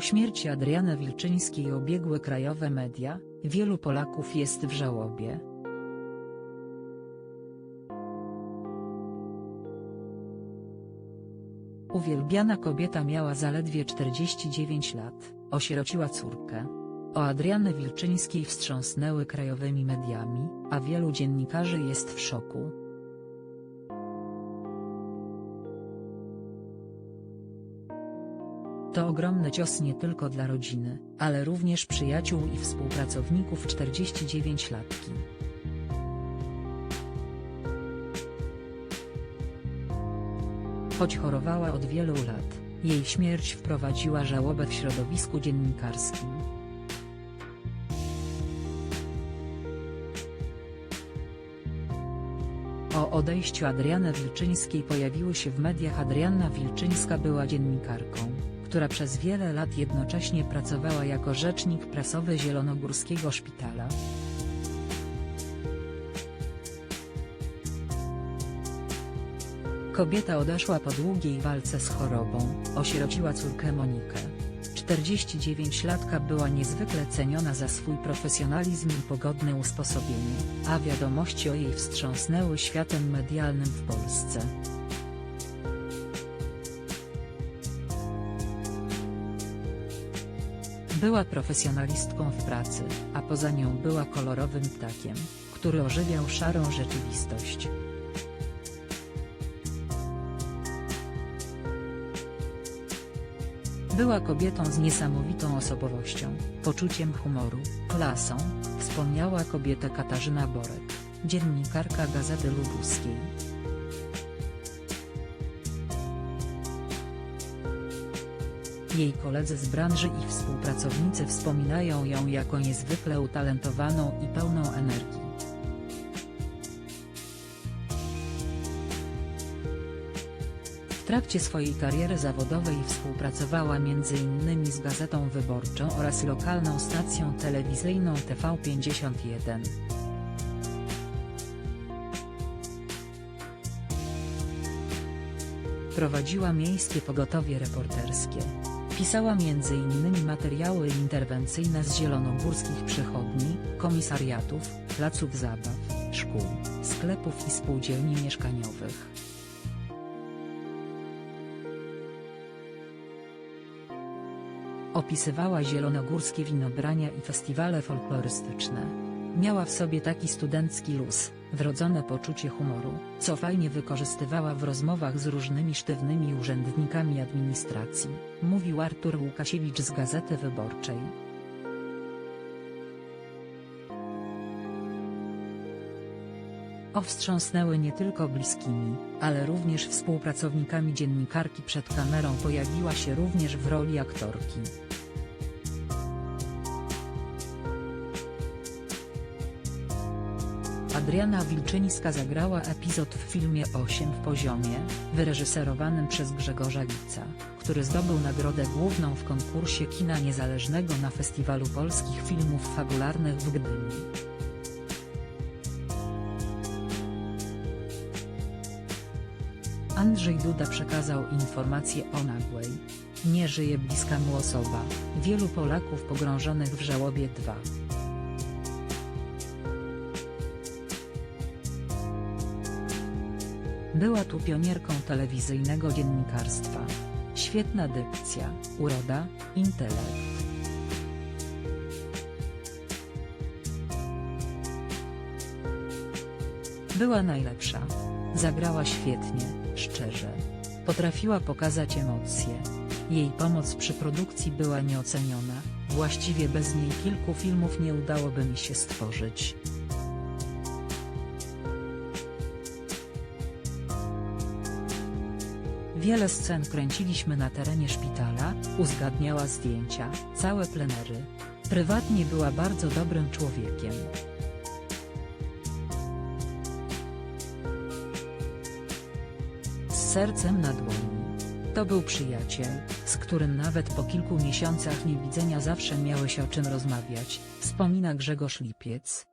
O śmierci Adriany Wilczyńskiej obiegły krajowe media, wielu Polaków jest w żałobie. Uwielbiana kobieta miała zaledwie 49 lat, osierociła córkę. O Adriany Wilczyńskiej wstrząsnęły krajowymi mediami, a wielu dziennikarzy jest w szoku. To ogromny cios nie tylko dla rodziny, ale również przyjaciół i współpracowników 49-latki. Choć chorowała od wielu lat, jej śmierć wprowadziła żałobę w środowisku dziennikarskim. O odejściu Adriany Wilczyńskiej pojawiły się w mediach Adrianna Wilczyńska była dziennikarką, która przez wiele lat jednocześnie pracowała jako rzecznik prasowy Zielonogórskiego Szpitala. Kobieta odeszła po długiej walce z chorobą, osierociła córkę Monikę. 49-latka była niezwykle ceniona za swój profesjonalizm i pogodne usposobienie, a wiadomości o jej wstrząsnęły światem medialnym w Polsce. Była profesjonalistką w pracy, a poza nią była kolorowym ptakiem, który ożywiał szarą rzeczywistość. Była kobietą z niesamowitą osobowością, poczuciem humoru, klasą, wspomniała kobieta Katarzyna Borek, dziennikarka Gazety Lubuskiej. Jej koledzy z branży i współpracownicy wspominają ją jako niezwykle utalentowaną i pełną energii. W trakcie swojej kariery zawodowej współpracowała m.in. z Gazetą Wyborczą oraz lokalną stacją telewizyjną TV51. Prowadziła miejskie pogotowie reporterskie. Pisała m.in. materiały interwencyjne z zielonogórskich przychodni, komisariatów, placów zabaw, szkół, sklepów i spółdzielni mieszkaniowych. Opisywała zielonogórskie winobrania i festiwale folklorystyczne. Miała w sobie taki studencki luz, wrodzone poczucie humoru, co fajnie wykorzystywała w rozmowach z różnymi sztywnymi urzędnikami administracji, mówił Artur Łukasiewicz z Gazety Wyborczej. O wstrząsnęły nie tylko bliskimi, ale również współpracownikami dziennikarki przed kamerą pojawiła się również w roli aktorki. Adriana Wilczyńska zagrała epizod w filmie 8 w poziomie, wyreżyserowanym przez Grzegorza Lica, który zdobył nagrodę główną w konkursie kina niezależnego na Festiwalu Polskich Filmów Fabularnych w Gdyni. Andrzej Duda przekazał informację o nagłej. Nie żyje bliska mu osoba, wielu Polaków pogrążonych w żałobie 2. Była tu pionierką telewizyjnego dziennikarstwa. Świetna dykcja, uroda, intelekt. Była najlepsza. Zagrała świetnie, szczerze. Potrafiła pokazać emocje. Jej pomoc przy produkcji była nieoceniona, właściwie bez niej kilku filmów nie udałoby mi się stworzyć. Wiele scen kręciliśmy na terenie szpitala, uzgadniała zdjęcia, całe plenery. Prywatnie była bardzo dobrym człowiekiem. Z sercem na dłoni. To był przyjaciel, z którym nawet po kilku miesiącach niewidzenia zawsze miałeś o czym rozmawiać, wspomina Grzegorz Lipiec.